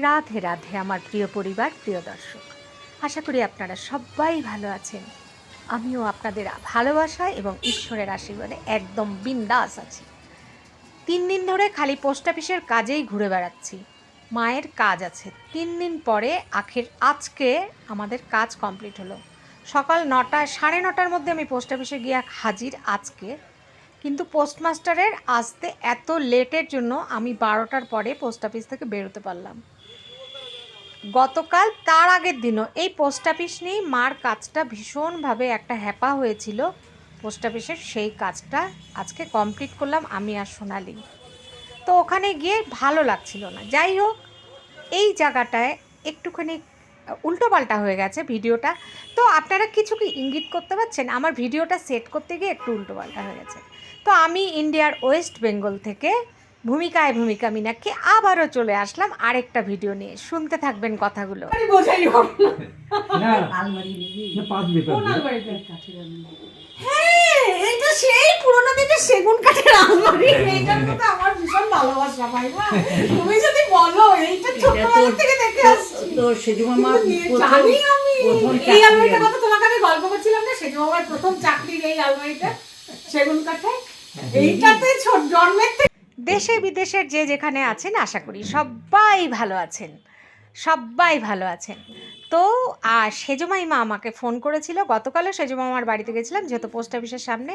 রাধে রাধে, আমার প্রিয় পরিবার, প্রিয় দর্শক। আশা করি আপনারা সবাই ভালো আছেন। আমিও আপনাদের ভালোবাসা এবং ঈশ্বরের আশীর্বাদে একদম বিন্দাস আছি। তিন দিন ধরে খালি পোস্ট অফিসের কাজেই ঘুরে বেড়াচ্ছি। মায়ের কাজ আছে। তিন দিন পরে আখের আজকে আমাদের কাজ কমপ্লিট হলো। সকাল নটায় সাড়ে নটার মধ্যে আমি পোস্ট অফিসে গিয়ে হাজির আজকে। কিন্তু পোস্টমাস্টারের আসতে এত লেটের জন্য আমি বারোটার পরে পোস্ট অফিস থেকে বেরোতে পারলাম। গতকাল তার আগের দিনও এই পোস্ট অফিস নিয়েই মার কাজটা ভীষণভাবে একটা হ্যাপা হয়েছিল। পোস্ট অফিসের সেই কাজটা আজকে কমপ্লিট করলাম আমি আর সোনালি। তো ওখানে গিয়ে ভালো লাগছিল না। যাই হোক, এই জায়গাটায় একটুখানি, উল্টো পাল্টা হয়ে গেছে ভিডিওটা। তো আপনারা কিছু কি ইঙ্গিত করতে পারছেন? আমার ভিডিওটা সেট করতে গিয়ে একটু উল্টো পাল্টা হয়ে গেছে। তো আমি ইন্ডিয়ার ওয়েস্ট বেঙ্গল থেকে ভূমিকায় ভূমিকা মিনাকে আবারও চলে আসলাম আরেকটা ভিডিও নিয়ে। শুনতে থাকবেন কথাগুলো। আলমারিটা হ্যাঁ এটা সেই পুরোনো দিনের সেগুন কাঠের আলমারি। এইটার মধ্যে আমার ভীষণ ভালোবাসা ভাই তুমি যদি বলো এইটা ছোটবেলা থেকে দেখে আসছি। তো সেজু মামা জানি আমি। এই আলমারিটার কথা তোমাকে আমি গল্প করছিলাম না সেজু প্রথম চাকরির এই আলমারিটা সেগুন কাঠে এইটাতে ছোট জন্মের থেকে দেশে বিদেশের যে যেখানে আছেন আশা করি সবাই ভালো আছেন। সবাই ভালো আছেন। তো আর সেজমাইমা আমাকে ফোন করেছিল। গতকালও সেজমামার বাড়িতে গেছিলাম যেহেতু পোস্ট অফিসের সামনে।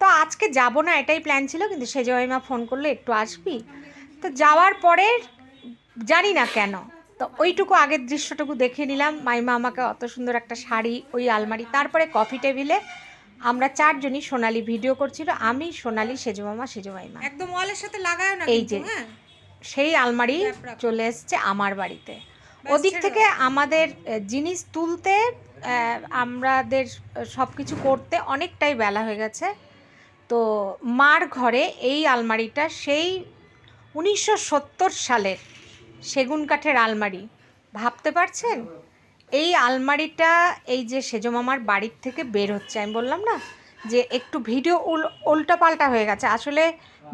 তো আজকে যাব না এটাই প্ল্যান ছিল কিন্তু সেজমাইমা ফোন করলে একটু আসবি। তো যাওয়ার পরে জানি না কেন তো ওইটুকু আগের দৃশ্যটুকু দেখে নিলাম। মাইমা আমাকে অত সুন্দর একটা শাড়ি ওই আলমারি তারপরে কফি টেবিলে আমরা চারজনই সোনালি ভিডিও করছিল আমি সোনালি সেজমামা সেজমাইমা। একদম ওয়ালের সাথে লাগায় না এই যে। হ্যাঁ। সেই আলমারি চলে এসছে আমার বাড়িতে। ওদিক থেকে আমাদের জিনিস তুলতে আমাদের সব কিছু করতে অনেকটাই বেলা হয়ে গেছে। তো মার ঘরে এই আলমারিটা সেই উনিশশো সত্তর সালের সেগুন কাঠের আলমারি। ভাবতে পারছেন? এই আলমারিটা এই যে সেজমামার বাড়ির থেকে বের হচ্ছে, আমি বললাম না? যে একটু ভিডিও উল, উল্টাপাল্টা হয়ে গেছে। আসলে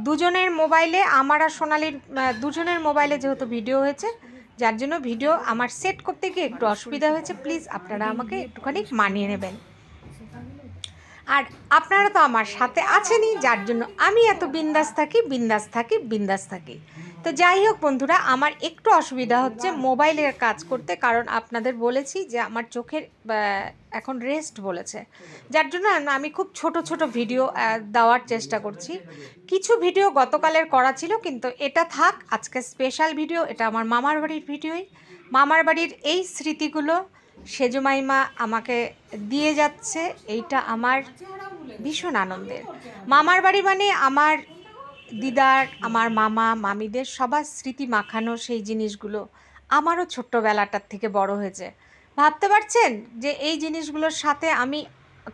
দুজনের মোবাইলে আমার আর সোনালির দুজনের মোবাইলে যেহেতু ভিডিও হয়েছে, যার জন্য ভিডিও আমার সেট করতে গিয়ে একটু অসুবিধা হয়েছে, প্লিজ আপনারা আমাকে একটুখানি মানিয়ে নেবেন। আর আপনারা তো আমার সাথে আছেনই, যার জন্য আমি এত বিন্দাস থাকি বিন্দাস থাকি বিন্দাস থাকি। তো যাই হোক বন্ধুরা, আমার একটু অসুবিধা হচ্ছে মোবাইলের কাজ করতে, কারণ আপনাদের বলেছি যে আমার চোখের এখন রেস্ট বলেছে। যার জন্য আমি খুব ছোট ছোট ভিডিও দেওয়ার চেষ্টা করছি। কিছু ভিডিও গতকালের করা ছিল, কিন্তু এটা থাক, আজকে স্পেশাল ভিডিও এটা আমার মামার বাড়ির ভিডিওই মামার বাড়ির এই স্মৃতিগুলো সেজমাইমা আমাকে দিয়ে যাচ্ছে, এইটা আমার ভীষণ আনন্দের। মামার বাড়ি মানে আমার দিদার আমার মামা মামিদের সবার স্মৃতি মাখানো সেই জিনিসগুলো আমারও ছোট্টবেলাটার থেকে বড় হয়েছে। ভাবতে পারছেন যে এই জিনিসগুলোর সাথে আমি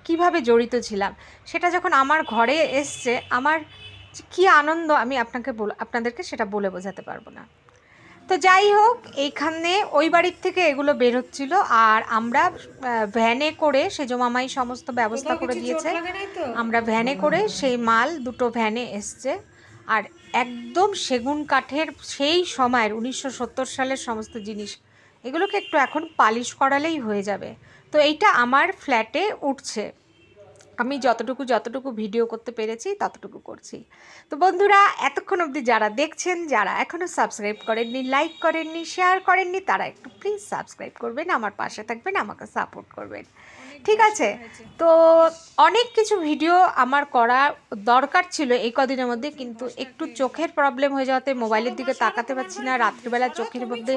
কীভাবে জড়িত ছিলাম? সেটা যখন আমার ঘরে এসছে আমার কী আনন্দ আমি আপনাকে বল আপনাদেরকে সেটা বলে বোঝাতে পারব না। তো যাই হোক এইখানে ওই বাড়ির থেকে এগুলো বের হচ্ছিল আর আমরা ভ্যানে করে সেজমামাই সমস্ত ব্যবস্থা করে দিয়েছে? আমরা ভ্যানে করে সেই মাল দুটো ভ্যানে এসছে। আর একদম সেগুন কাঠের সেই সময়ের উনিশশো সত্তর সালের সমস্ত জিনিস, এগুলোকে একটু এখন পালিশ করালেই হয়ে যাবে। তো এইটা আমার ফ্ল্যাটে উঠছে। আমি যতটুকু যতটুকু ভিডিও করতে পেরেছি, ততটুকু করছি। তো বন্ধুরা, এতক্ষণ অবধি যারা দেখছেন, যারা এখনও সাবস্ক্রাইব করেননি, লাইক করেননি, শেয়ার করেননি, তারা একটু প্লিজ সাবস্ক্রাইব করবেন, আমার পাশে থাকবেন, আমাকে সাপোর্ট করবেন। ঠিক আছে? তো অনেক কিছু ভিডিও আমার করা দরকার ছিল এই কদিনের মধ্যে কিন্তু একটু চোখের প্রবলেম হয়ে যাওয়াতে মোবাইলের দিকে তাকাতে পারছি না। রাত্রিবেলা চোখের মধ্যে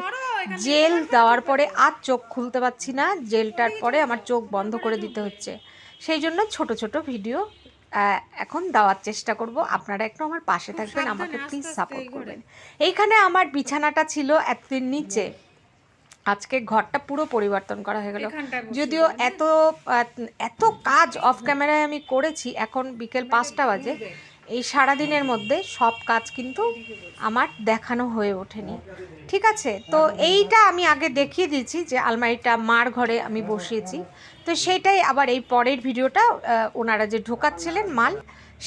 জেল দেওয়ার পরে আর চোখ খুলতে পারছি না। জেলটার পরে আমার চোখ বন্ধ করে দিতে হচ্ছে। সেই জন্য ছোট ছোট ভিডিও এখন দেওয়ার চেষ্টা করব। আপনারা একটু আমার পাশে থাকবেন আমাকে প্লিজ সাপোর্ট করবেন এইখানে আমার বিছানাটা ছিল এতদিন নিচে। আজকে ঘরটা পুরো পরিবর্তন করা হয়ে গেল। যদিও এত এত কাজ অফ ক্যামেরায় আমি করেছি এখন বিকেল পাঁচটা বাজে। এই সারাদিনের মধ্যে সব কাজ কিন্তু আমার দেখানো হয়ে ওঠেনি। ঠিক আছে? তো এইটা আমি আগে দেখিয়ে দিয়েছি যে আলমারিটা মার ঘরে আমি বসিয়েছি। তো সেইটাই আবার এই পরের ভিডিওটা ওনারা যে ঢোকাচ্ছিলেন মাল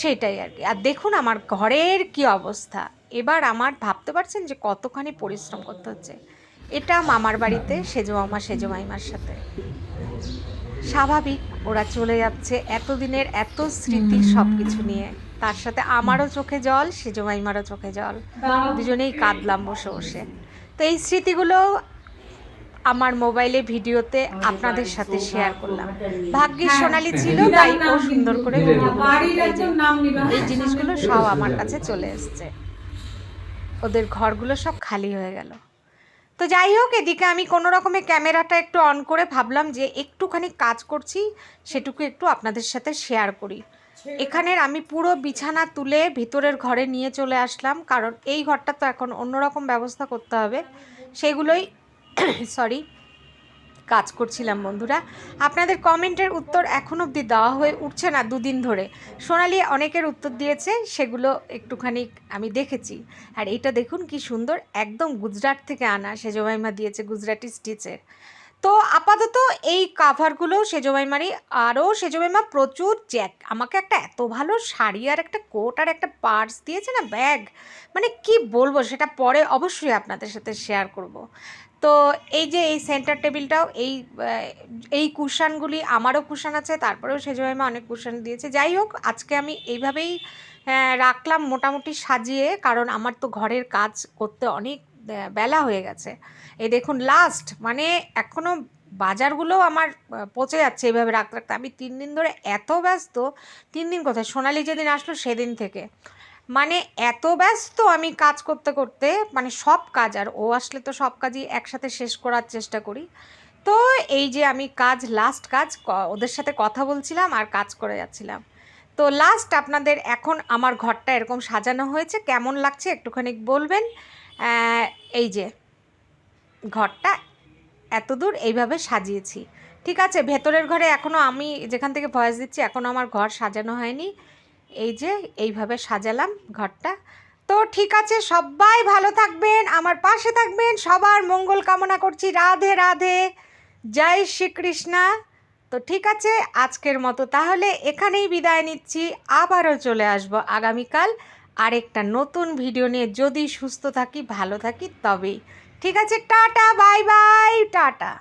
সেইটাই আর কি। আর দেখুন আমার ঘরের কি অবস্থা। এবার আমার ভাবতে পারছেন যে কতখানি পরিশ্রম করতে হচ্ছে। এটা মামার বাড়িতে সেজো মামা সেজো মাইমার সাথে। স্বাভাবিক ওরা চলে যাচ্ছে এতদিনের এত স্মৃতি সব কিছু নিয়ে। তার সাথে আমারও চোখে জল সেজো মাইমারও চোখে জল। দুজনেই কাঁদলাম বসে বসে। তো এই স্মৃতিগুলো আমার মোবাইলে ভিডিওতে আপনাদের সাথে শেয়ার করলাম। ভাগ্যের সোনালি ছিল তাই ও সুন্দর করে এই জিনিসগুলো সব আমার কাছে চলে এসছে। ওদের ঘরগুলো সব খালি হয়ে গেল। তো যাই হোক এদিকে আমি কোনো রকমের ক্যামেরাটা একটু অন করে ভাবলাম যে একটুখানি কাজ করছি সেটুকু একটু আপনাদের সাথে শেয়ার করি। এখানের আমি পুরো বিছানা তুলে ভিতরের ঘরে নিয়ে চলে আসলাম কারণ এই ঘরটা তো এখন অন্যরকম ব্যবস্থা করতে হবে। সেগুলোই সরি কাজ করছিলাম, বন্ধুরা। আপনাদের কমেন্টের উত্তর এখন অবধি দেওয়া হয়ে উঠছে না দুদিন ধরে। সোনালি অনেকের উত্তর দিয়েছে, সেগুলো একটুখানি আমি দেখেছি। আর এটা দেখুন কি সুন্দর, একদম গুজরাট থেকে আনা সেজমাইমা দিয়েছে, গুজরাটি স্টিচের। তো আপাতত এই কাভারগুলো সেজমাইমারই আরও সেজমাইমা প্রচুর জ্যাক আমাকে একটা এত ভালো শাড়ি আর একটা কোট আর একটা পার্স দিয়েছে না ব্যাগ মানে কি বলব, সেটা পরে অবশ্যই আপনাদের সাথে শেয়ার করব। তো এই যে এই সেন্টার টেবিলটাও এই এই কুশানগুলি আমারও কুশান আছে, তারপরেও সেজমাইমা অনেক কুশান দিয়েছে। যাই হোক, আজকে আমি এইভাবেই রাখলাম মোটামুটি সাজিয়ে, কারণ আমার তো ঘরের কাজ করতে অনেক বেলা হয়ে গেছে। এই দেখুন লাস্ট মানে এখনও বাজারগুলো আমার পচে যাচ্ছে এইভাবে রাখতে রাখতে। আমি তিন দিন ধরে এত ব্যস্ত, তিন দিন কোথায়? সোনালি যেদিন আসলো সেদিন থেকে। মানে এত ব্যস্ত আমি কাজ করতে করতে মানে সব কাজ, আর ও আসলে তো সব কাজই একসাথে শেষ করার চেষ্টা করি। তো এই যে আমি কাজ লাস্ট কাজ ওদের সাথে কথা বলছিলাম আর কাজ করে যাচ্ছিলাম। তো লাস্ট আপনাদের এখন আমার ঘরটা এরকম সাজানো হয়েছে, কেমন লাগছে একটুখানি বলবেন? এই যে, ঘরটা এত দূর এইভাবে সাজিয়েছি। ঠিক আছে, ভেতরের ঘরে এখনও আমি যেখান থেকে ভয়েস দিচ্ছি এখনও আমার ঘর সাজানো হয়নি। এই যে এইভাবে সাজালাম ঘরটা। তো ঠিক আছে, সবাই ভালো থাকবেন, আমার পাশে থাকবেন, সবার মঙ্গল কামনা করছি, রাধে রাধে, জয় শ্রীকৃষ্ণা। তো ঠিক আছে, আজকের মতো তাহলে এখানেই বিদায় নিচ্ছি, আবারও চলে আসব আগামীকাল আরেকটা নতুন ভিডিও নিয়ে। যদি সুস্থ থাকি, ভালো থাকি, তবেই। ঠিক আছে, টাটা, বাই বাই, টাটা।